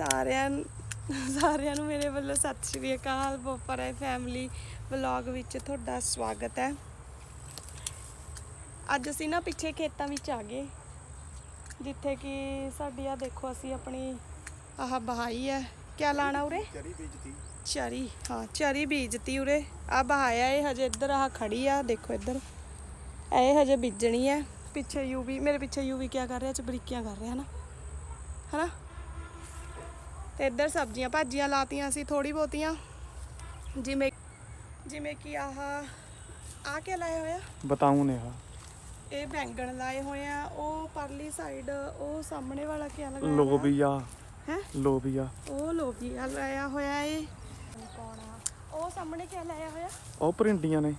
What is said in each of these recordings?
ਸਾਰਿਆਂ ਸਾਰਿਆਂ ਨੂੰ ਮੇਰੇ ਵੱਲੋਂ ਸਤਿ ਸ਼੍ਰੀ ਅਕਾਲ ਬੋਪਰਾ ਫੈਮਿਲੀ ਵਲੌਗ ਵਿੱਚ ਤੁਹਾਡਾ ਸਵਾਗਤ ਹੈ। ਅੱਜ ਅਸੀਂ ਨਾ ਪਿੱਛੇ ਖੇਤਾਂ ਵਿੱਚ ਆ ਗਏ ਜਿੱਥੇ ਕਿ ਸਾਡੀ ਆ ਦੇਖੋ ਅਸੀਂ ਆਪਣੀ ਆਹ ਬਹਾਈ ਹੈ। ਕਿਆ ਲਾਣਾ ਉਰੇ? ਚਰੀ ਬੀਜਤੀ। ਚਰੀ ਹਾਂ ਚਰੀ ਬੀਜਤੀ ਉਰੇ। ਆ ਬਹਾਇਆ ਇਹ ਹਜੇ ਇੱਧਰ ਆਹ ਖੜੀ ਆ ਦੇਖੋ ਇੱਧਰ। ਇਹ ਹਜੇ ਬੀਜਣੀ ਹੈ। ਪਿੱਛੇ ਯੂਵੀ ਮੇਰੇ ਪਿੱਛੇ ਯੂਵੀ ਕਿਆ ਕਰ ਰਿਹਾ ਚ ਬਰੀਕੀਆਂ ਕਰ ਰਿਹਾ ਹਨਾ ਹਨਾ? ਤੇ ਇੱਧਰ ਸਬਜ਼ੀਆਂ ਭਾਜੀਆਂ ਲਾਤੀਆਂ ਅਸੀਂ ਥੋੜੀ ਬਹੁਤੀਆਂ। ਜਿਵੇਂ ਜਿਵੇਂ ਕਿ ਆਹ ਆ ਕੇ ਲਾਇਆ ਹੋਇਆ? ਬਤਾਉ ਨੇ ਆ ਇਹ ਬੈਂਗਣ ਲਾਏ ਹੋਏ ਆ ਉਹ ਪਰਲੀ ਸਾਈਡ ਉਹ ਸਾਹਮਣੇ ਵਾਲਾ ਕਿਆ ਲਗਾਇਆ ਲੋਬੀਆ। ਹੈ? ਲੋਬੀਆ। ਉਹ ਲੋਬੀਆ ਲਾਇਆ ਹੋਇਆ ਏ। ਕੌਣ ਆ ਉਹ ਸਾਹਮਣੇ ਕਿਆ ਲਾਇਆ ਹੋਇਆ? ਉਹ ਭਰਿੰਡੀਆਂ ਨੇ।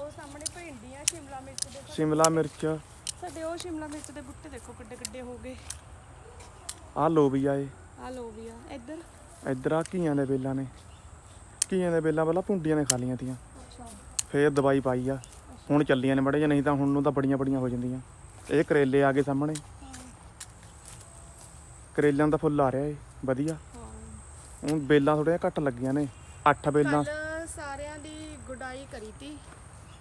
ਉਹ ਸਾਹਮਣੇ ਭਿੰਡੀਆਂ ਸ਼ਿਮਲਾ ਮਿਰਚ ਦੇ ਸ਼ਿਮਲਾ ਮਿਰਚ। ਸਾਡੇ ਉਹ ਸ਼ਿਮਲਾ ਮਿਰਚ ਦੇ ਬੁੱਟੇ ਦੇਖੋ ਕਿੱਡੇ ਕਿੱਡੇ ਹੋ ਗਏ। ਆ ਲੋਬੀਆ ਏ। ਆ ਲੋਬੀਆ ਇੱਧਰ। ਇੱਧਰ ਆ ਘੀਆਂ ਦੇ ਬੇਲਾਂ ਨੇ। ਘੀਆਂ ਦੇ ਬੇਲਾਂ ਪਹਿਲਾਂ ਭੁੰਡੀਆਂ ਨੇ ਖਾ ਲੀਆਂ ਤੀਆਂ। ਅੱਛਾ। ਫੇਰ ਦਵਾਈ ਪਾਈ ਆ। ਹੁਣ ਚੱਲੀਆਂ ਨੇ ਮੜੇ ਜਾਂ ਨਹੀਂ ਤਾਂ ਹੁਣ ਨੂੰ ਤਾਂ ਬੜੀਆਂ ਬੜੀਆਂ ਹੋ ਜਾਂਦੀਆਂ। ਇਹ ਕਰੇਲੇ ਆ ਗਏ ਸਾਹਮਣੇ। ਕਰੇਲਿਆਂ ਦਾ ਫੁੱਲ ਆ ਰਿਹਾ ਏ ਵਧੀਆ। ਹੁਣ ਬੇਲਾਂ ਥੋੜੀਆਂ ਘੱਟ ਲੱਗੀਆਂ ਨੇ। ਅੱਠ ਬੇਲਾਂ। ਕੱਲ ਸਾਰਿਆਂ ਦੀ ਗੁਡਾਈ ਕਰੀ ਤੀ।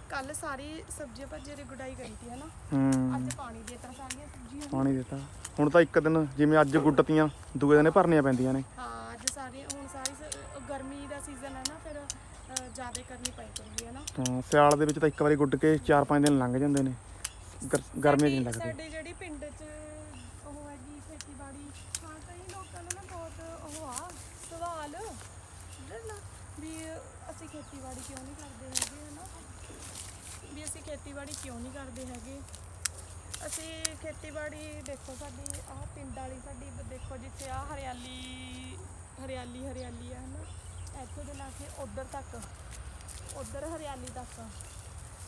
ਕੱਲ ਸਾਰੀ ਸਬਜ਼ੀਆਂ ਭਾਜੀਆਂ ਦੀ ਗੁਡਾਈ ਕਰੀ ਤੀ ਹਨਾ? ਹੂੰ। ਅੱਜ ਪਾਣੀ ਦੇ ਤਾਂ ਸਾਰੀਆਂ ਸਬਜ਼ੀਆਂ ਪਾਣੀ ਦਿੱਤਾ। ਹੁਣ ਤਾਂ ਇੱਕ ਦਿਨ ਜਿਵੇਂ ਅੱਜ ਗੁੱਡਤੀਆਂ ਦੂਏ ਦਿਨੇ ਭਰਨੀਆਂ ਪੈਂਦੀਆਂ ਨੇ। ਹਾਂ ਅੱਜ ਸਾਰੀਆਂ ਹੁਣ ਸਾਰੀ ਸ- ਗਰਮੀ ਦਾ ਸੀਜ਼ਨ ਹੈ ਨਾ ਫਿਰ ਜ਼ਿਆਦਾ ਕਰਨੀ ਪਈ ਕਰੂਗੀ ਹਨਾ ਹਾਂ ਸਿਆਲ ਦੇ ਵਿੱਚ ਤਾਂ ਇੱਕ ਵਾਰੀ ਗੁੱਡ ਕੇ 4-5 ਦਿਨ ਲੰਘ ਜਾਂਦੇ ਨੇ। ਗਰ- ਗਰਮੀ 'ਚ ਨਹੀਂ ਸਾਡੀ- ਲੱਗਦੇ। ਸਾਡੇ ਜਿਹੜੀ ਪਿੰਡ 'ਚ ਉਹ ਹੈਗੀ ਖੇਤੀਬਾੜੀ ਹਾਂ ਕਈ ਲੋਕਾਂ ਨੂੰ ਨਾ ਬਹੁਤ ਉਹ ਆ ਸਵਾਲ। ਨਾ ਵੀ ਅਸੀਂ ਖੇਤੀਬਾੜੀ ਕਿਉਂ ਨਹੀਂ ਕਰਦੇ ਹੈਗੇ ਹਨਾ? ਅਸੀਂ ਖੇਤੀਬਾੜੀ ਕਿਉਂ ਨਹੀਂ ਕਰਦੇ ਹੈਗੇ? ਅਸੀਂ ਖੇਤੀਬਾੜੀ ਦੇਖੋ ਸਾਡੀ, ਆਹ ਪਿੰਡ ਵਾਲੀ ਸਾਡੀ, ਦੇਖੋ ਜਿੱਥੇ ਆ ਹਰਿਆਲੀ ਹਰਿਆਲੀ ਹਰਿਆਲੀ ਆ, ਹਨਾ? ਇੱਥੋਂ ਦੇ ਲਾ ਕੇ ਉਧਰ ਤੱਕ, ਉਧਰ ਹਰਿਆਲੀ ਤੱਕ।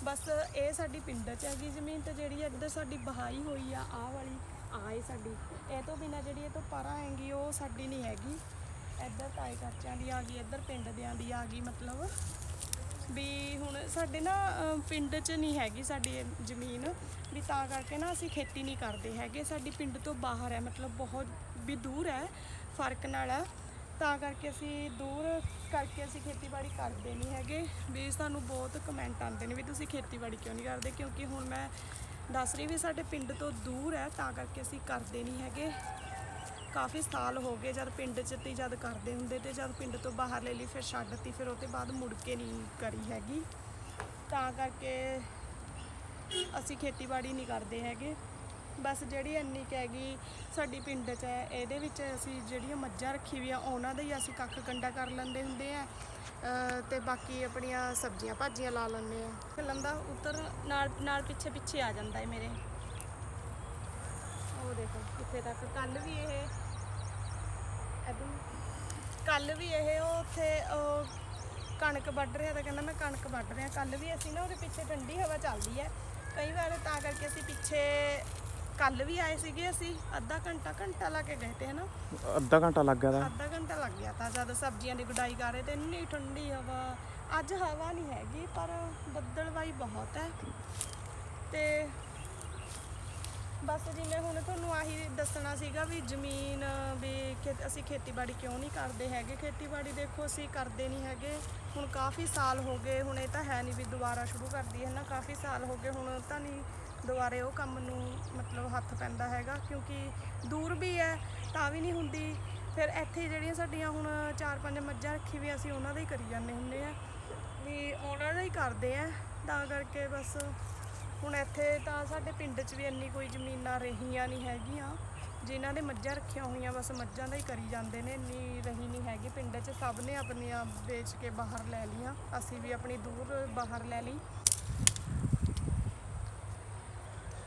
ਬਸ ਇਹ ਸਾਡੀ ਪਿੰਡ 'ਚ ਹੈਗੀ ਜ਼ਮੀਨ ਤੇ ਜਿਹੜੀ ਇੱਧਰ ਸਾਡੀ ਬਹਾਈ ਹੋਈ ਆ, ਆਹ ਵਾਲੀ ਆਏ ਸਾਡੀ। ਇਹ ਤੋਂ ਬਿਨਾ ਜਿਹੜੀ ਇਹ ਤੋਂ ਪਰਾਂ ਹੈਗੀ, ਉਹ ਸਾਡੀ ਨਹੀਂ ਹੈਗੀ। ਇੱਧਰ ਤਾਏ ਚਾਚਿਆਂ ਦੀ ਆ ਗਈ, ਇੱਧਰ ਪਿੰਡ ਦਿਆਂ ਦੀ ਆ ਗਈ, ਮਤਲਬ ਵੀ ਹੁਣ ਸਾਡੇ ਨਾ ਅਹ, ਪਿੰਡ 'ਚ ਨਹੀਂ ਹੈਗੀ ਸਾਡੀ ਇਹ ਜ਼ਮੀਨ ਵੀ ਤਾਂ ਕਰਕੇ ਨਾ ਅਸੀਂ ਖੇਤੀ ਨਹੀਂ ਕਰਦੇ ਹੈਗੇ। ਸਾਡੀ ਪਿੰਡ ਤੋਂ ਬਾਹਰ ਹੈ ਮਤਲਬ ਬਹੁਤ ਵੀ ਦੂਰ ਹੈ ਫ਼ਰਕ ਨਾਲ ਹੈ। ਤਾਂ ਕਰਕੇ ਅਸੀਂ ਦੂਰ ਕਰਕੇ ਅਸੀਂ ਖੇਤੀਬਾੜੀ ਕਰਦੇ ਨਹੀਂ ਹੈਗੇ। ਵੀ ਸਾਨੂੰ ਬਹੁਤ ਕਮੈਂਟ ਆਉਂਦੇ ਨੇ ਵੀ ਤੁਸੀਂ ਖੇਤੀਬਾੜੀ ਕਿਉਂ ਨਹੀਂ ਕਰਦੇ? ਕਿਉਂਕਿ ਹੁਣ ਮੈਂ ਦੱਸ ਰਹੀ ਵੀ ਸਾਡੇ ਪਿੰਡ ਤੋਂ ਦੂਰ ਹੈ ਤਾਂ ਕਰਕੇ ਅਸੀਂ ਕਰਦੇ ਨਹੀਂ ਹੈਗੇ। ਕਾਫੀ ਸਾਲ ਹੋ ਗਏ ਜਦ ਪਿੰਡ 'ਚ ਤੀ, ਜਦ ਕਰਦੇ ਹੁੰਦੇ ਤੇ ਜਦ ਪਿੰਡ ਤੋਂ ਬਾਹਰ ਲੈ ਲਈ, ਫਿਰ ਛੱਡਤੀ ਫਿਰ ਉਹ ਉਹਦੇ ਬਾਅਦ ਮੁੜ ਕੇ ਨਹੀਂ ਕਰੀ ਹੈਗੀ। ਤਾਂ ਕਰਕੇ ਅਸੀਂ ਖੇਤੀਬਾੜੀ ਨਹੀਂ ਕਰਦੇ ਹੈਗੇ। ਬਸ ਜਿਹੜੀ ਇੰਨੀ ਕੁ ਹੈਗੀ ਸਾਡੀ ਪਿੰਡ 'ਚ ਹੈ, ਇਹਦੇ ਵਿੱਚ ਅਸੀਂ ਜਿਹੜੀਆਂ ਮੱਝਾਂ ਰੱਖੀ ਵੀ ਆ ਉਹਨਾਂ ਦਾ ਹੀ ਅਸੀਂ ਕੱਖ ਕੰਡਾ ਕਰ ਲੈਂਦੇ ਹੁੰਦੇ ਆ। ਅਹ ਤੇ ਬਾਕੀ ਆਪਣੀਆਂ ਸਬਜ਼ੀਆਂ ਭਾਜੀਆਂ ਲਾ ਲੈਂਦੇ ਆ। ਫਿਲਮ ਦਾ ਉਤਰ ਨਾਲ ਨਾਲ ਪਿੱਛੇ ਪਿੱਛੇ ਆ ਜਾਂਦਾ ਹੈ ਮੇਰੇ। ਉਹ ਦੇਖੋ, ਕਿੱਥੇ ਤੱਕ ਕੱਲ ਵੀ ਇਹ ਕੱਲ ਵੀ ਇਹ ਉਹ ਉੱਥੇ ਉਹ ਕਣਕ ਵੱਢ ਰਿਹਾ ਤਾਂ ਕਹਿੰਦਾ ਮੈਂ ਕਣਕ ਵੱਢ ਰਿਹਾ। ਕੱਲ ਵੀ ਅਸੀਂ ਨਾ ਉਹਦੇ ਪਿੱਛੇ ਠੰਡੀ ਹਵਾ ਚੱਲਦੀ ਹੈ। ਕਈ ਵਾਰ ਤਾਂ ਕਰਕੇ ਅਸੀਂ ਪਿੱਛੇ ਕੱਲ ਵੀ ਆਏ ਸੀਗੇ ਅਸੀਂ ਅੱਧਾ ਘੰਟਾ ਘੰਟਾ ਲਾ ਕੇ ਗਏ ਤੇ ਹਨਾ। ਅੱਧਾ ਘੰਟਾ ਲੱਗ ਗਿਆ ਦਾ ਅੱਧਾ ਘੰਟਾ ਲੱਗ ਗਿਆ ਤਾਂ ਜਦ ਸਬਜ਼ੀਆਂ ਦੀ ਗੁਡਾਈ ਕਰ ਰਹੇ ਤੇ ਇੰਨੀ ਠੰਡੀ ਹਵਾ। ਅੱਜ ਹਵਾ ਨਹੀਂ ਹੈਗੀ ਪਰ ਬੱਦਲਵਾਈ ਬਹੁਤ ਹੈ। ਤੇ ਬਸ ਜਿਵੇਂ ਹੁਣ ਤੁਹਾਨੂੰ ਆਹੀ ਦੱਸਣਾ ਸੀਗਾ ਵੀ ਜ਼ਮੀਨ, ਵੀ ਖੇ- ਅਸੀਂ ਖੇਤੀਬਾੜੀ ਕਿਉਂ ਨਹੀਂ ਕਰਦੇ ਹੈਗੇ? ਖੇਤੀਬਾੜੀ ਦੇਖੋ, ਅਸੀਂ ਕਰਦੇ ਨਹੀਂ ਹੈਗੇ। ਹੁਣ ਕਾਫੀ ਸਾਲ ਹੋ ਗਏ, ਹੁਣ ਇਹ ਤਾਂ ਹੈ ਨਹੀਂ ਵੀ ਦੁਬਾਰਾ ਸ਼ੁਰੂ ਕਰਦੀ ਹੈ ਨਾ। ਕਾਫੀ ਸਾਲ ਹੋ ਗਏ, ਹੁਣ ਤਾਂ ਨਹੀਂ ਦੁਬਾਰੇ ਉਹ ਕੰਮ ਨੂੰ ਮਤਲਬ ਹੱਥ ਪੈਂਦਾ ਹੈਗਾ, ਕਿਉਂਕਿ ਦੂਰ ਵੀ ਹੈ, ਤਾਂ ਵੀ ਨਹੀਂ ਹੁੰਦੀ। ਫਿਰ ਇੱਥੇ ਜਿਹੜੀਆਂ ਸਾਡੀਆਂ ਹੁਣ ਚਾਰ ਪੰਜ ਮੱਝਾਂ ਰੱਖੀ ਵੀ ਅਸੀਂ ਉਹਨਾਂ ਦਾ ਹੀ ਕਰੀ ਜਾਂਦੇ ਹੁੰਦੇ ਆ। ਵੀ ਉਹਨਾਂ ਦਾ ਹੀ ਕਰਦੇ ਆ, ਤਾਂ ਕਰਕੇ ਬਸ ਹੁਣ ਇੱਥੇ ਤਾਂ ਸਾਡੇ ਪਿੰਡ 'ਚ ਵੀ ਇੰਨੀ ਕੋਈ ਜ਼ਮੀਨਾਂ ਰਹੀਆਂ ਨਹੀਂ ਹੈਗੀਆਂ, ਜਿਨ੍ਹਾਂ ਦੇ ਮੱਝਾਂ ਰੱਖੀਆਂ ਹੋਈਆਂ, ਬਸ ਮੱਝਾਂ ਦਾ ਹੀ ਕਰੀ ਜਾਂਦੇ ਨੇ, ਇੰਨੀ ਰਹੀ ਨਹੀਂ ਹੈਗੀ। ਪਿੰਡ 'ਚ ਸਭ ਨੇ ਆਪਣੀਆਂ ਵੇਚ ਕੇ ਬਾਹਰ ਲੈ ਲਈਆਂ, ਅਸੀਂ ਵੀ ਆਪਣੀ ਦੂਰ ਬਾਹਰ ਲੈ ਲਈ।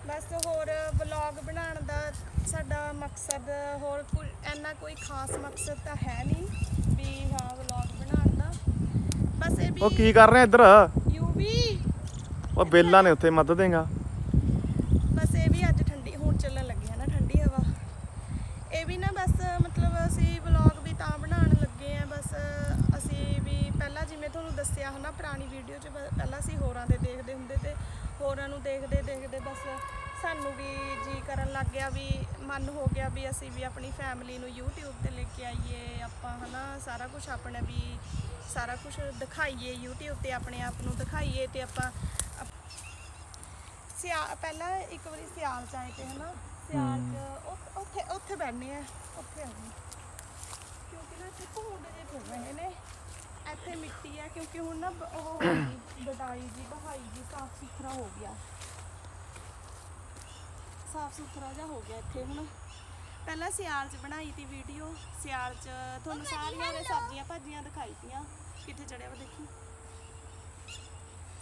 ਬਸ ਹੋਰ ਵਲੌਗ ਬਣਾਉਣ ਦਾ ਸਾਡਾ ਮਕਸਦ ਹੋਰ ਕੋਈ, ਇੰਨਾ ਕੋਈ ਖਾਸ ਮਕਸਦ ਤਾਂ ਹੈ ਨਹੀਂ ਵੀ ਹਾਂ, ਵਲੌਗ ਬਣਾਉਣ ਦਾ। ਬਸ ਇਹ ਵੀ ਉਹ ਕੀ ਕਰ ਰਹੇ ਇੱਧਰ? ਉਹ ਬੇਲਾਂ ਨੇ ਉੱਥੇ ਮਦਦ ਦੇਗਾ। ਬਸ ਇਹ ਵੀ ਅੱਜ ਠੰਡੀ, ਹੁਣ ਚੱਲਣ ਲੱਗੀ ਹੈ ਨਾ ਠੰਡੀ ਹਵਾ। ਇਹ ਵੀ ਨਾ ਬਸ ਮਤਲਬ ਅਸੀਂ ਵਲੌਗ ਵੀ ਤਾਂ ਬਣਾਉਣ ਲੱਗੇ ਆ ਬਸ ਅਸੀਂ ਵੀ ਪਹਿਲਾਂ ਜਿਵੇਂ ਤੁਹਾਨੂੰ ਦੱਸਿਆ ਹਨਾ, ਪੁਰਾਣੀ ਵੀਡੀਓ 'ਚ ਪਹਿਲਾਂ ਅਸੀਂ ਹੋਰਾਂ ਦੇ ਦੇਖਦੇ ਹੁੰਦੇ ਤੇ ਹੋਰਾਂ ਨੂੰ ਦੇਖਦੇ ਦੇਖਦੇ ਬਸ ਸਾਨੂੰ ਵੀ ਜੀ ਕਰਨ ਲੱਗ ਗਿਆ ਵੀ ਮਨ ਹੋ ਗਿਆ ਵੀ ਅਸੀਂ ਵੀ ਆਪਣੀ ਫੈਮਿਲੀ ਨੂੰ YouTube ਤੇ ਲੈ ਕੇ ਆਈਏ, ਆਪਾਂ ਹਨਾ ਸਾਰਾ ਕੁਝ ਆਪਣਾ ਵੀ ਸਾਰਾ ਕੁਝ ਦਿਖਾਈਏ, YouTube ਤੇ ਆਪਣੇ ਆਪ ਨੂੰ ਦਿਖਾਈਏ ਤੇ ਆਪਾਂ ਸਿਆ ਪਹਿਲਾਂ ਇੱਕ ਵਾਰੀ ਸਿਆਲ ਚ ਆਏ ਤੇ ਹਨਾ ਸਿਆਲ ਚ ਉੱਥ- ਉੱਥੇ ਉੱਥੇ ਬੈਠਨੇ ਆ ਉੱਥੇ ਆ। ਗਏ ਕਿਉਂਕਿ ਨਾ ਇੱਥੇ ਭੂੰਡ ਜੇ ਫਿਰ ਰਹੇ ਨੇ ਇੱਥੇ ਮਿੱਟੀ ਆ ਕਿਉਂਕਿ ਹੁਣ ਨਾ ਬ- ਉਹ ਹੋ ਗਈ ਬਟਾਈ ਜੀ ਬਹਾਈ ਜੀ ਸਾਫ਼ ਸੁਥਰਾ ਹੋ ਗਿਆ। ਸਾਫ਼ ਸੁਥਰਾ ਜਿਹਾ ਹੋ ਗਿਆ ਇੱਥੇ ਹੁਣ। ਪਹਿਲਾਂ ਸਿਆਲ 'ਚ ਬਣਾਈ ਤੀ ਵੀਡੀਓ ਸਿਆਲ 'ਚ ਤੁਹਾਨੂੰ ਸਾਰੀਆਂ ਦੇ ਸਬਜ਼ੀਆਂ ਭਾਜੀਆਂ ਦਿਖਾਈ ਤੀਆਂ ਕਿੱਥੇ ਚੜਿਆ ਵਾ ਦੇਖੀ।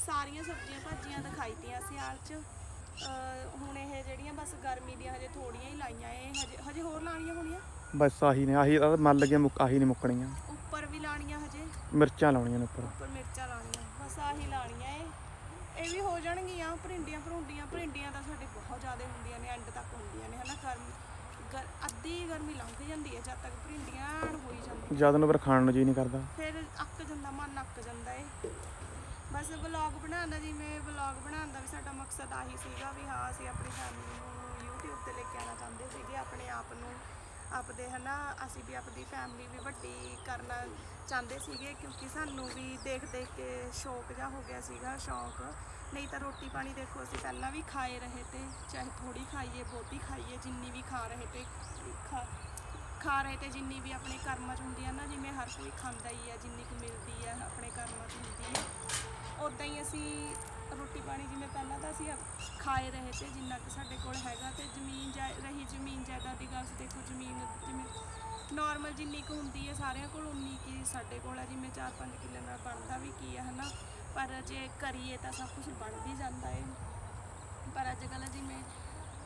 ਸਾਰੀਆਂ ਸਬਜ਼ੀਆਂ ਭਾਜੀਆਂ ਦਿਖਾਈ ਤੀਆਂ ਸਿਆਲ 'ਚ। ਅਹ ਹੁਣ ਇਹ ਜਿਹੜੀਆਂ ਬਸ ਗਰਮੀ ਦੀਆਂ ਹਜੇ ਥੋੜੀਆਂ ਹੀ ਲਾਈਆਂ ਇਹ ਹਜੇ ਹਜੇ ਹੋਰ ਲਾਣੀਆਂ ਹੋਣੀਆਂ? ਬਸ ਆਹੀ ਨੇ ਆਹੀ ਤਾਂ ਮਨ ਲੱਗਿਆ ਮੁੱਕ ਆਹੀ ਨਹੀਂ ਮੁੱਕਣੀਆਂ। ਉੱਪਰ ਵੀ ਲਾਣੀਆਂ ਹਜੇ? ਮਿਰਚਾਂ ਲਾਉਣੀਆਂ ਨੇ ਉੱਪਰ। ਉੱਪਰ ਮਿਰਚਾਂ ਲਾਣੀਆਂ ਬਸ ਆਹੀ ਲਾਣੀਆਂ ਇਹ। ਇਹ ਵੀ ਹੋ ਜਾਣਗੀਆਂ ਭਰਿੰਡੀਆਂ ਭਰੁੰਡੀਆਂ ਭਰਿੰਡੀਆਂ ਤਾਂ ਸਾਡੇ ਬਹੁਤ ਜ਼ਿਆਦਾ ਹੁੰਦੀਆਂ ਨੇ ਐਂਡ ਤੱਕ ਹੁੰਦੀਆਂ ਨੇ ਹਨਾ? ਗਰਮੀ ਗਰ- ਅੱਧੀ ਗਰਮੀ ਲੰਘ ਜਾਂਦੀ ਹੈ ਜਦ ਤੱਕ ਭਰਿੰਡੀਆਂ ਐਨ ਹੋਈ ਜਾਂਦੀਆਂ। ਜਦ ਨੂੰ ਫਿਰ ਖਾਣ ਨੂੰ ਜੀ ਨਹੀਂ ਕਰਦਾ। ਫਿਰ ਅੱਕ ਜਾਂਦਾ ਮਨ ਅੱਕ ਜਾਂਦਾ ਏ ਬਸ ਵਲੌਗ ਬਣਾਉਣ ਦਾ, ਜਿਵੇਂ ਵਲੌਗ ਬਣਾਉਣ ਦਾ ਵੀ ਸਾਡਾ ਮਕਸਦ ਆਹੀ ਸੀਗਾ ਵੀ ਹਾਂ, ਅਸੀਂ ਆਪਣੀ ਫੈਮਿਲੀ ਨੂੰ YouTube ਤੇ ਲੈ ਕੇ ਆਉਣਾ ਚਾਹੁੰਦੇ ਸੀਗੇ, ਆਪਣੇ ਆਪ ਨੂੰ, ਆਪਦੇ ਹਨਾ, ਅਸੀਂ ਵੀ ਆਪਣੀ ਫੈਮਿਲੀ ਵੀ ਵੱਡੀ ਕਰਨਾ ਚਾਹੁੰਦੇ ਸੀਗੇ, ਕਿਉਂਕਿ ਸਾਨੂੰ ਵੀ ਦੇਖ ਦੇਖ ਕੇ ਸ਼ੌਕ ਜਿਹਾ ਹੋ ਗਿਆ ਸੀਗਾ, ਸ਼ੌਕ। ਨਹੀਂ ਤਾਂ ਰੋਟੀ ਪਾਣੀ ਦੇਖੋ, ਅਸੀਂ ਪਹਿਲਾਂ ਵੀ ਖਾਏ ਰਹੇ ਤੇ, ਚਾਹੇ ਥੋੜੀ ਖਾਈਏ, ਬਹੁਤੀ ਖਾਈਏ, ਜਿੰਨੀ ਵੀ ਖਾ ਰਹੇ ਤੇ, ਖਾ ਖਾ ਰਹੇ ਤੇ ਜਿੰਨੀ ਵੀ ਆਪਣੇ ਕਰਮਾਂ 'ਚ ਹੁੰਦੀ ਆ ਨਾ, ਜਿਵੇਂ ਹਰ ਕੋਈ ਖਾਂਦਾ ਹੀ ਆ, ਜਿੰਨੀ ਕੁ ਮਿਲਦੀ ਆ, ਆਪਣੇ ਕਰਮਾਂ 'ਚ ਹੁੰਦੀ ਆ ਉਦਾਂ ਹੀ ਅਸੀਂ ਰੋਟੀ ਪਾਣੀ ਜਿਵੇਂ ਪਹਿਲਾਂ ਤਾਂ ਅਸੀਂ ਖਾਏ ਰਹੇ ਤੇ ਜਿੰਨਾ ਕੁ ਸਾਡੇ ਕੋਲ ਹੈਗਾ ਤੇ ਜ਼ਮੀਨ ਜਾ ਰਹੀ ਜ਼ਮੀਨ ਜਾਇਦਾਦ ਦੀ ਗੱਲ ਦੇਖੋ ਜ਼ਮੀਨ ਜਿਵੇਂ ਨਾਰਮਲ ਜਿੰਨੀ ਕੁ ਹੁੰਦੀ ਹੈ ਸਾਰਿਆਂ ਕੋਲ, ਉਨੀ ਕੀ ਸਾਡੇ ਕੋਲ ਆ, ਜਿਵੇਂ 4-5 ਕਿੱਲੇ ਨਾਲ ਬਣਦਾ ਵੀ ਕੀ ਹੈ ਹਨਾ? ਪਰ ਜੇ ਕਰੀਏ ਤਾਂ ਸਭ ਕੁਝ ਬਣ ਵੀ ਜਾਂਦਾ ਹੈ ਪਰ ਅੱਜ ਕੱਲ੍ਹ ਜਿਵੇਂ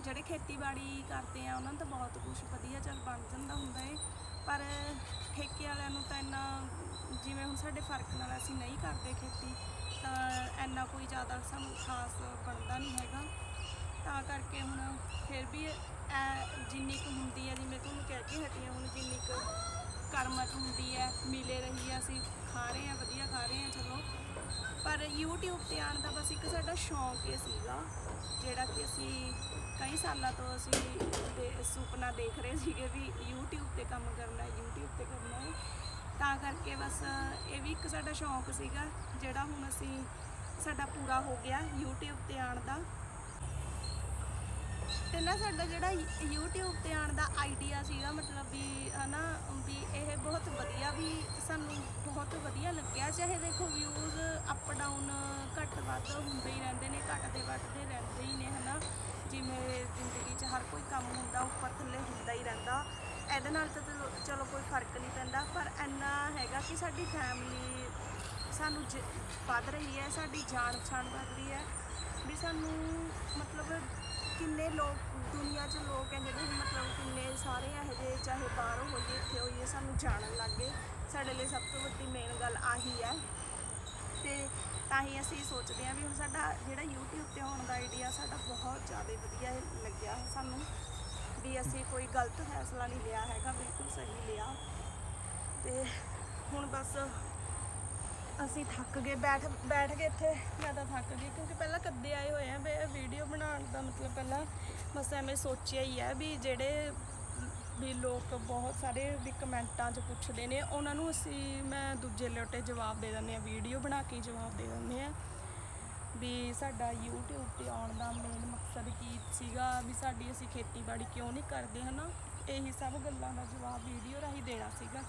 ਜਿਹੜੇ ਖੇਤੀਬਾੜੀ ਕਰਦੇ ਆ, ਉਹਨਾਂ ਨੂੰ ਤਾਂ ਬਹੁਤ ਕੁਝ ਵਧੀਆ ਚੱਲ ਬਣ ਜਾਂਦਾ ਹੁੰਦਾ ਏ। ਪਰ ਠੇਕੇ ਵਾਲਿਆਂ ਨੂੰ ਤਾਂ ਇੰਨਾ ਜਿਵੇਂ ਹੁਣ ਸਾਡੇ ਫ਼ਰਕ ਨਾਲ ਅਸੀਂ ਨਹੀਂ ਕਰਦੇ ਖੇਤੀ, ਤਾਂ ਇੰਨਾ ਕੋਈ ਜ਼ਿਆਦਾ ਸਾਨੂੰ ਖਾਸ ਬਣਦਾ ਨਹੀਂ ਹੈਗਾ। ਤਾਂ ਕਰਕੇ ਹੁਣ ਫਿਰ ਵੀ ਐ ਜਿੰਨੀ ਕੁ ਹੁੰਦੀ ਹੈ ਜਿਵੇਂ ਤੁਹਾਨੂੰ ਕਹਿ ਕੇ ਹਟੀਆਂ ਹੁਣ ਜਿੰਨੀ ਕੁ ਕਰਮਾਂ ਹੁੰਦੀ ਹੈ ਮਿਲੇ ਰਹੀ ਹੈ ਅਸੀਂ ਖਾ ਰਹੇ ਹਾਂ ਵਧੀਆ ਖਾ ਰਹੇ ਹਾਂ ਚਲੋ। ਪਰ YouTube ਤੇ ਆਉਣ ਦਾ ਬਸ ਇੱਕ ਸਾਡਾ ਸ਼ੌਂਕ ਹੀ ਸੀਗਾ, ਜਿਹੜਾ ਕਿ ਅਸੀਂ ਕਈ ਸਾਲਾਂ ਤੋਂ ਅਸੀਂ ਦੇ ਸੁਪਨਾ ਦੇਖ ਰਹੇ ਸੀਗੇ ਵੀ YouTube ਤੇ ਕੰਮ ਕਰਨਾ ਹੈ YouTube ਤੇ ਕਰਨਾ ਹੈ। ਤਾਂ ਕਰਕੇ ਬਸ ਇਹ ਵੀ ਇੱਕ ਸਾਡਾ ਸ਼ੌਂਕ ਸੀਗਾ, ਜਿਹੜਾ ਹੁਣ ਅਸੀਂ ਸਾਡਾ ਪੂਰਾ ਹੋ ਗਿਆ YouTube ਤੇ ਆਉਣ ਦਾ। ਤੇ ਨਾ ਸਾਡਾ ਜਿਹੜਾ YouTube ਤੇ ਆਉਣ ਦਾ ਆਈਡੀਆ ਸੀਗਾ, ਮਤਲਬ ਵੀ ਹਨਾ, ਵੀ ਇਹ ਬਹੁਤ ਵਧੀਆ ਵੀ ਸਾਨੂੰ ਬਹੁਤ ਵਧੀਆ ਲੱਗਿਆ, ਚਾਹੇ ਦੇਖੋ ਵਿਊਜ਼ ਅਪ ਡਾਊਨ ਘੱਟ ਵੱਧ ਹੁੰਦੇ ਹੀ ਰਹਿੰਦੇ ਨੇ, ਘਟਦੇ ਵੱਧਦੇ ਰਹਿੰਦੇ ਹੀ ਨੇ, ਹਨਾ। ਜਿਵੇਂ ਜ਼ਿੰਦਗੀ 'ਚ ਹਰ ਕੋਈ ਕੰਮ ਹੁੰਦਾ ਉੱਪਰ ਥੱਲੇ ਹੁੰਦਾ ਹੀ ਰਹਿੰਦਾ। ਇਹਦੇ ਨਾਲ ਤਾਂ ਚਲੋ- ਚਲੋ ਕੋਈ ਫ਼ਰਕ ਨਹੀਂ ਪੈਂਦਾ, ਪਰ ਇੰਨਾ ਹੈਗਾ ਕਿ ਸਾਡੀ ਫੈਮਿਲੀ ਸਾਨੂੰ ਜ- ਵੱਧ ਰਹੀ ਹੈ, ਸਾਡੀ ਜਾਣ ਪਛਾਣ ਵੱਧ ਰਹੀ ਹੈ। ਵੀ ਸਾਨੂੰ ਮਤਲਬ ਕਿੰਨੇ ਲੋਕ, ਦੁਨੀਆ 'ਚ ਲੋਕ ਹੈ ਜਿਹੜੇ ਮਤਲਬ ਕਿੰਨੇ ਸਾਰੇ ਇਹੋ ਜਿਹੇ, ਚਾਹੇ ਬਾਹਰੋਂ ਹੋਈਏ, ਇੱਥੇ ਹੋਈਏ, ਸਾਨੂੰ ਜਾਣਨ ਲੱਗ ਗਏ। ਸਾਡੇ ਲਈ ਸਭ ਤੋਂ ਵੱਡੀ ਮੇਨ ਗੱਲ ਆਹੀ ਹੈ। ਤੇ ਤਾਂ ਹੀ ਅਸੀਂ ਸੋਚਦੇ ਹਾਂ ਵੀ ਹੁਣ ਸਾਡਾ ਜਿਹੜਾ YouTube ਤੇ ਆਉਣ ਦਾ ਆਈਡੀਆ ਸਾਡਾ ਬਹੁਤ ਜ਼ਿਆਦਾ ਵਧੀਆ ਲੱਗਿਆ। ਸਾਨੂੰ ਵੀ ਅਸੀਂ ਕੋਈ ਗਲਤ ਫੈਸਲਾ ਨਹੀਂ ਲਿਆ ਹੈਗਾ, ਬਿਲਕੁਲ ਸਹੀ ਲਿਆ। ਤੇ ਹੁਣ ਬਸ ਅਸੀਂ ਥੱਕ ਗਏ। ਬੈਠ ਬੈਠ ਗਏ ਇੱਥੇ ਮੈਂ ਤਾਂ ਥੱਕ ਗਈ ਕਿਉਂਕਿ ਪਹਿਲਾਂ ਕੱਦੇ ਆਏ ਹੋਏ ਆ। ਵੀ ਵੀਡੀਓ ਬਣਾਉਣ ਦਾ ਮਤਲਬ ਪਹਿਲਾਂ ਬਸ ਐਵੇਂ ਸੋਚਿਆ ਹੀ ਹੈ ਵੀ ਜਿਹੜੇ ਵੀ ਲੋਕ ਬਹੁਤ ਸਾਰੇ ਵੀ ਕਮੈਂਟਾਂ 'ਚ ਪੁੱਛਦੇ ਨੇ। ਉਹਨਾਂ ਨੂੰ ਅਸੀਂ ਮੈਂ ਦੂਜੇ ਲੋਟੇ ਜਵਾਬ ਦੇ ਦਿੰਦੇ ਆ ਵੀਡੀਓ ਬਣਾ ਕੇ ਜਵਾਬ ਦੇ ਦਿੰਦੇ ਆ ਵੀ ਸਾਡਾ YouTube ਤੇ ਆਉਣ ਦਾ ਮੇਨ ਮਕਸਦ ਕੀ ਸੀਗਾ? ਵੀ ਸਾਡੀ ਅਸੀਂ ਖੇਤੀਬਾੜੀ ਕਿਉਂ ਨਹੀਂ ਕਰਦੇ ਹਨਾ? ਇਹੀ ਸਭ ਗੱਲਾਂ ਦਾ ਜਵਾਬ ਵੀਡੀਓ ਰਾਹੀਂ ਦੇਣਾ ਸੀਗਾ।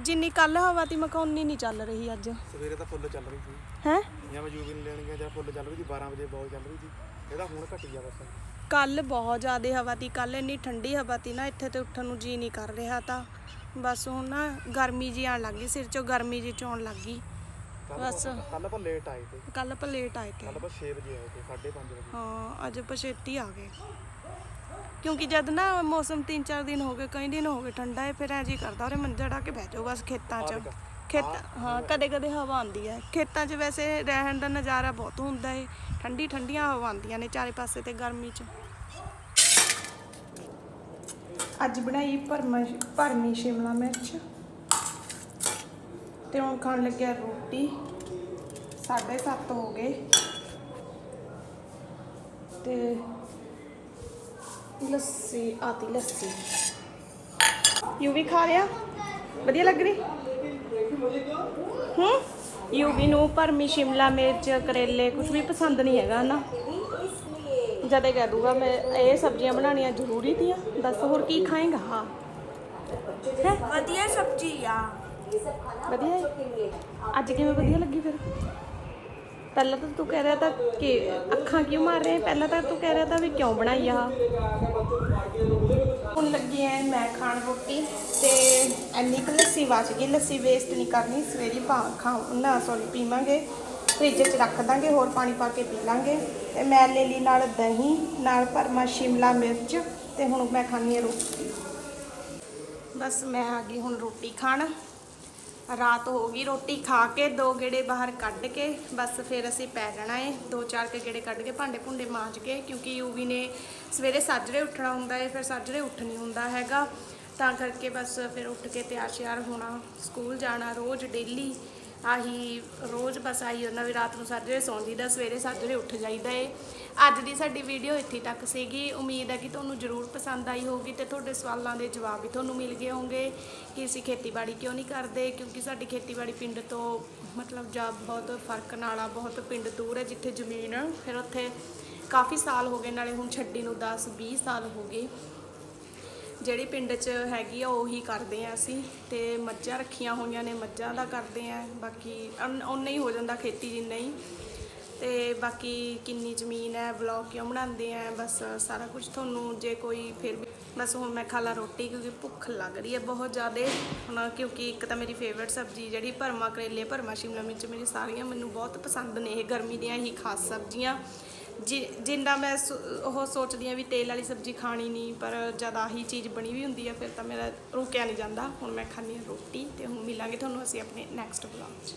ਜਿੰਨੀ ਕੱਲ ਹਵਾ ਤੀ ਮਕਾਉਣੀ ਨਹੀਂ ਚੱਲ ਰਹੀ ਅੱਜ। ਸਵੇਰੇ ਤਾਂ ਫੁੱਲ ਚੱਲ ਰਹੀ ਸੀ। ਹੈ? ਜਾਂ ਮੈਂ ਯੂਵੀ ਲੈਣ ਗਿਆ ਜਾਂ ਫੁੱਲ ਚੱਲ ਰਹੀ ਸੀ 12 ਵਜੇ ਬਹੁਤ ਚੱਲ ਰਹੀ ਸੀ। ਇਹਦਾ ਹੁਣ ਘਟੀ ਆ ਬਸ। ਕੱਲ ਬਹੁਤ ਜ਼ਿਆਦਾ ਹਵਾ ਤੀ ਕੱਲ ਇੰਨੀ ਠੰਡੀ ਹਵਾ ਤੀ ਨਾ ਇੱਥੇ ਤੇ ਉੱਠਣ ਨੂੰ ਜੀ ਨਹੀਂ ਕਰ ਰਿਹਾ ਤਾਂ। ਬਸ ਹੁਣ ਨਾ ਗਰਮੀ ਜੀ ਆਣ ਲੱਗ ਗਈ ਸਿਰ ਚੋਂ ਗਰਮੀ ਜੀ ਚੋਣ ਲੱਗ ਗਈ। ਬਸ। ਕੱਲ ਆਪਾਂ ਲੇਟ ਆਏ ਤੇ। ਕੱਲ ਆਪਾਂ ਲੇਟ ਆਏ ਤੇ। ਕੱਲ ਆਪਾਂ 6 ਵਜੇ ਆਏ ਤੇ 5:30 ਵਜੇ। ਹਾਂ ਅੱਜ ਆਪਾਂ ਛੇਤੀ ਆ ਗਏ। ਕਿਉਂਕਿ ਜਦ ਨਾ ਮੌਸਮ 3-4 ਦਿਨ ਹੋ ਗਏ ਕਈ ਦਿਨ ਹੋ ਗਏ ਠੰਡਾ ਹੈ ਫਿਰ ਐਂ ਜੀ ਕਰਦਾ ਉਰੇ ਮੰਜਾ ਢਾ ਕੇ ਬਹਿ ਜਾਓ ਬਸ ਖੇਤਾਂ 'ਚ। ਖੇਤ ਹਾਂ ਕਦੇ ਕਦੇ ਹਵਾ ਆਉਂਦੀ ਹੈ। ਖੇਤਾਂ 'ਚ ਵੈਸੇ ਰਹਿਣ ਦਾ ਨਜ਼ਾਰਾ ਬਹੁਤ ਹੁੰਦਾ ਹੈ ਠੰਡੀ ਠੰਡੀਆਂ ਹਵਾ ਆਉਂਦੀਆਂ ਨੇ ਚਾਰੇ ਪਾਸੇ ਤੇ ਗਰਮੀ 'ਚ। ਅੱਜ ਬਣਾਈ ਭਰਮਾ ਭਰਮੀ ਸ਼ਿਮਲਾ ਮਿਰਚ। ਤੇ ਹੁਣ ਖਾਣ ਲੱਗਿਆ ਰੋਟੀ। 7:30 ਹੋ ਗਏ। ਤੇ ਲੱਸੀ ਆਤੀ ਲੱਸੀ। ਯੂ ਵੀ ਖਾ ਲਿਆ? ਵਧੀਆ ਲੱਗ ਰਹੀ? ਹੂੰ? ਯੂ ਵੀ ਨੂੰ ਭਰਮੀ ਸ਼ਿਮਲਾ ਮਿਰਚ ਕਰੇਲੇ ਕੁਝ ਵੀ ਪਸੰਦ ਨਹੀਂ ਹੈਗਾ ਨਾ ਜਦੇ ਕਹਿ ਦੂਗਾ ਮੈਂ ਇਹ ਸਬਜ਼ੀਆਂ ਬਣਾਉਣੀਆਂ ਜ਼ਰੂਰੀ ਤੀਆਂ। ਦੱਸ ਹੋਰ ਕੀ ਖਾਏਗਾ? ਹਾਂ। ਹੈਂ? ਵਧੀਆ ਸਬਜ਼ੀ ਆ। ਵਧੀਆ ਹੈ? ਅੱਜ ਕਿਵੇਂ ਵਧੀਆ ਲੱਗੀ ਫਿਰ? ਪਹਿਲਾਂ ਤਾਂ ਤੂੰ ਕਹਿ ਰਿਹਾ ਤਾਂ ਕਿ ਅੱਖਾਂ ਕਿਉਂ ਮਾਰ ਰਹੇ ਪਹਿਲਾਂ ਤਾਂ ਤੂੰ ਕਹਿ ਰਿਹਾ ਤਾਂ ਵੀ ਕਿਉਂ ਬਣਾਈ ਆ? ਹੁਣ ਲੱਗੀ ਐ ਮੈਂ ਖਾਣ ਰੋਟੀ ਤੇ ਐਨੀ ਕੁ ਲੱਸੀ ਬਚ ਗਈ, ਲੱਸੀ ਵੇਸਟ ਨਹੀਂ ਕਰਨੀ, ਸਵੇਰੇ ਪਾ ਖਾ, ਨਾ ਸੌਰੀ ਪੀਵਾਂਗੇ ਫ੍ਰਿਜ 'ਚ ਰੱਖ ਦਾਂਗੇ, ਹੋਰ ਪਾਣੀ ਪਾ ਕੇ ਪੀ ਲਾਂਗੇ ਤੇ ਮੈਂ ਲੈ ਲਈ ਨਾਲ ਦਹੀਂ, ਨਾਲ ਭਰਮਾ ਸ਼ਿਮਲਾ ਮਿਰਚ ਤੇ ਹੁਣ ਮੈਂ ਖਾਣੀ ਆ ਰੋਟੀ। ਬਸ ਮੈਂ ਆ ਗਈ ਹੁਣ ਰੋਟੀ ਖਾਣ। ਰਾਤ ਹੋ ਗਈ, ਰੋਟੀ ਖਾ ਕੇ ਦੋ ਗੇੜੇ ਬਾਹਰ ਕੱਢ ਕੇ, ਬਸ ਫਿਰ ਅਸੀਂ ਪੈ ਜਾਣਾ ਏ। ਦੋ ਚਾਰ ਕੇ ਗੇੜੇ ਕੱਢ ਕੇ ਭਾਂਡੇ ਭੁੰਡੇ ਮਾਂਜ ਕੇ, ਕਿਉਂਕਿ ਯੂਵੀ ਨੇ ਸਵੇਰੇ ਸਾਜਰੇ ਉੱਠਣਾ ਹੁੰਦਾ ਏ, ਫਿਰ ਸਾਜਰੇ ਉੱਠ ਨਹੀਂ ਹੁੰਦਾ ਹੈਗਾ। ਤਾਂ ਕਰਕੇ ਬਸ ਫਿਰ ਉੱਠ ਕੇ ਤਿਆਰ ਸ਼ਿਆਰ ਹੋਣਾ, ਸਕੂਲ ਜਾਣਾ ਰੋਜ਼ ਡੇਲੀ। ਆਹੀ ਰੋਜ਼ ਬਸ ਆਹੀ, ਉਹਨਾਂ ਵੀ ਰਾਤ ਨੂੰ ਸਾਜਰੇ ਸੌਂਦੀ ਦਾ, ਸਵੇਰੇ ਸਾਜਰੇ ਉੱਠ ਜਾਈਦਾ ਏ। ਅੱਜ ਦੀ ਸਾਡੀ ਵੀਡੀਓ ਇੱਥੇ ਤੱਕ ਸੀਗੀ। ਉਮੀਦ ਹੈ ਕਿ ਤੁਹਾਨੂੰ ਜ਼ਰੂਰ ਪਸੰਦ ਆਈ ਹੋਊਗੀ ਤੇ ਤੁਹਾਡੇ ਸਵਾਲਾਂ ਦੇ ਜਵਾਬ ਵੀ ਤੁਹਾਨੂੰ ਮਿਲ ਗਏ ਹੋਣਗੇ ਕਿ ਅਸੀਂ ਖੇਤੀਬਾੜੀ ਕਿਉਂ ਨਹੀਂ ਕਰਦੇ, ਕਿਉਂਕਿ ਸਾਡੀ ਖੇਤੀਬਾੜੀ ਪਿੰਡ ਤੋਂ ਮਤਲਬ ਜਾ ਬਹੁਤ ਫ਼ਰਕ ਨਾਲ ਆ ਬਹੁਤ ਪਿੰਡ ਦੂਰ ਹੈ ਜਿੱਥੇ ਜ਼ਮੀਨ ਫਿਰ ਉੱਥੇ ਕਾਫੀ ਸਾਲ ਹੋ ਗਏ, ਨਾਲੇ ਹੁਣ ਛੱਡੀ ਨੂੰ 10 20 ਸਾਲ ਹੋ ਗਏ। ਜਿਹੜੀ ਪਿੰਡ 'ਚ ਹੈਗੀ ਆ, ਉਹੀ ਕਰਦੇ ਆ ਅਸੀਂ ਤੇ ਮੱਝਾਂ ਰੱਖੀਆਂ ਹੋਈਆਂ ਨੇ, ਮੱਝਾਂ ਦਾ ਕਰਦੇ ਆ। ਬਾਕੀ ਉਨਾ ਹੀ ਹੋ ਜਾਂਦਾ ਖੇਤੀ ਜਿੰਨਾ ਹੀ। ਤੇ ਬਾਕੀ ਕਿੰਨੀ ਜ਼ਮੀਨ ਹੈ ਵਲੌਗ ਕਿਉਂ ਬਣਾਉਂਦੇ ਆ, ਬਸ ਸਾਰਾ ਕੁਝ ਤੁਹਾਨੂੰ ਜੇ ਕੋਈ ਫਿਰ ਵੀ ਬਸ ਹੁਣ ਮੈਂ ਖਾ ਲਾ ਰੋਟੀ ਕਿਉਂਕਿ ਭੁੱਖ ਲੱਗ ਰਹੀ ਹੈ ਬਹੁਤ ਜ਼ਿਆਦਾ। ਹੁਣ ਕਿਉਂਕਿ ਇੱਕ ਤਾਂ ਮੇਰੀ ਫੇਵਰਟ ਸਬਜ਼ੀ ਜਿਹੜੀ ਭਰਮਾ ਕਰੇਲੇ, ਭਰਮਾ ਸ਼ਿਮਲਾ ਮਿਰਚ ਮੇਰੀ ਸਾਰੀਆਂ ਮੈਨੂੰ ਬਹੁਤ ਪਸੰਦ ਨੇ ਇਹ ਗਰਮੀ ਦੀਆਂ ਹੀ ਖਾਸ ਸਬਜ਼ੀਆਂ। ਜਿ- ਜਿੰਨਾ ਮੈਂ ਸੋ- ਉਹ ਸੋਚਦੀ ਆ ਵੀ ਤੇਲ ਵਾਲੀ ਸਬਜ਼ੀ ਖਾਣੀ ਨਹੀਂ, ਪਰ ਜਦ ਆਹੀ ਚੀਜ਼ ਬਣੀ ਵੀ ਹੁੰਦੀ ਆ, ਫਿਰ ਤਾਂ ਮੇਰਾ ਰੁਕਿਆ ਨਹੀਂ ਜਾਂਦਾ। ਹੁਣ ਮੈਂ ਖਾਂਦੀ ਹਾਂ ਰੋਟੀ ਤੇ ਹੁਣ ਮਿਲਾਂਗੇ ਤੁਹਾਨੂੰ ਅਸੀਂ ਆਪਣੇ ਨੈਕਸਟ ਵਲੌਗ 'ਚ।